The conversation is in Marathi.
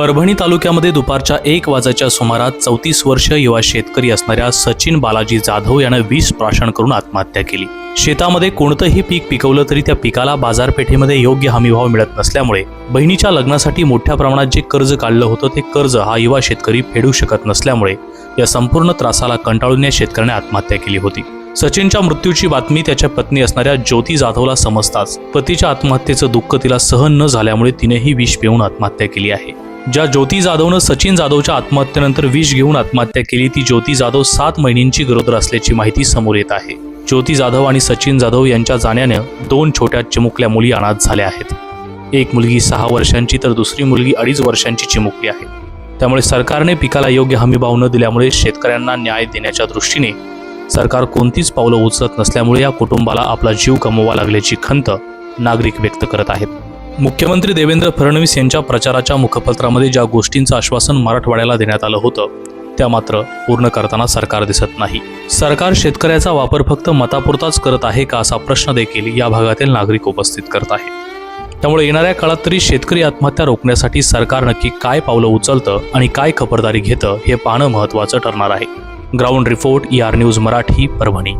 परभणी तालुक्यामध्ये दुपारच्या एक वाजाच्या सुमारास चौतीस वर्ष युवा शेतकरी असणाऱ्या सचिन बालाजी जाधव यानं वीस प्राशन करून आत्महत्या केली. शेतामध्ये कोणतंही पीक पिकवलं तरी त्या पिकाला बाजारपेठेमध्ये योग्य हमीभाव मिळत नसल्यामुळे बहिणीच्या लग्नासाठी मोठ्या प्रमाणात जे कर्ज काढलं होतं ते कर्ज हा युवा शेतकरी फेडू शकत नसल्यामुळे या संपूर्ण त्रासाला कंटाळून या शेतकऱ्याने आत्महत्या केली होती. सचिनच्या मृत्यूची बातमी त्याच्या पत्नी असणाऱ्या ज्योती जाधवला समजताच पतीच्या आत्महत्येचं दुःख तिला सहन न झाल्यामुळे तिनेही विष पिऊन आत्महत्या केली आहे. ज्या ज्योती जाधवनं सचिन जाधवच्या आत्महत्येनंतर विष घेऊन आत्महत्या केली ती ज्योती जाधव सात महिन्यांची गरोदर असल्याची माहिती समोर येत आहे. ज्योती जाधव आणि सचिन जाधव यांच्या जाण्यानं दोन छोट्या चिमुकल्या मुली अनाथ झाल्या आहेत. एक मुलगी सहा वर्षांची तर दुसरी मुलगी अडीच वर्षांची चिमुकली आहे. त्यामुळे सरकारने पिकाला योग्य हमीभाव न दिल्यामुळे शेतकऱ्यांना न्याय देण्याच्या दृष्टीने सरकार कोणतीच पावलं उचलत नसल्यामुळे या कुटुंबाला आपला जीव गमवावा लागल्याची खंत नागरिक व्यक्त करत आहेत. मुख्यमंत्री देवेंद्र फडणवीस यांच्या प्रचाराच्या मुखपत्रामध्ये ज्या गोष्टींचं आश्वासन मराठवाड्याला देण्यात आलं होतं त्या मात्र पूर्ण करताना सरकार दिसत नाही. सरकार शेतकऱ्याचा वापर फक्त मतापुरताच करत आहे का असा प्रश्न देखील या भागातील नागरिक उपस्थित करत आहे त्यामुळे येणाऱ्या काळात तरी शेतकरी आत्महत्या रोखण्यासाठी सरकार नक्की काय पावलं उचलतं आणि काय खबरदारी घेतं हे पाहणं महत्त्वाचं ठरणार आहे. Ground report E R news Marathi Parbhani.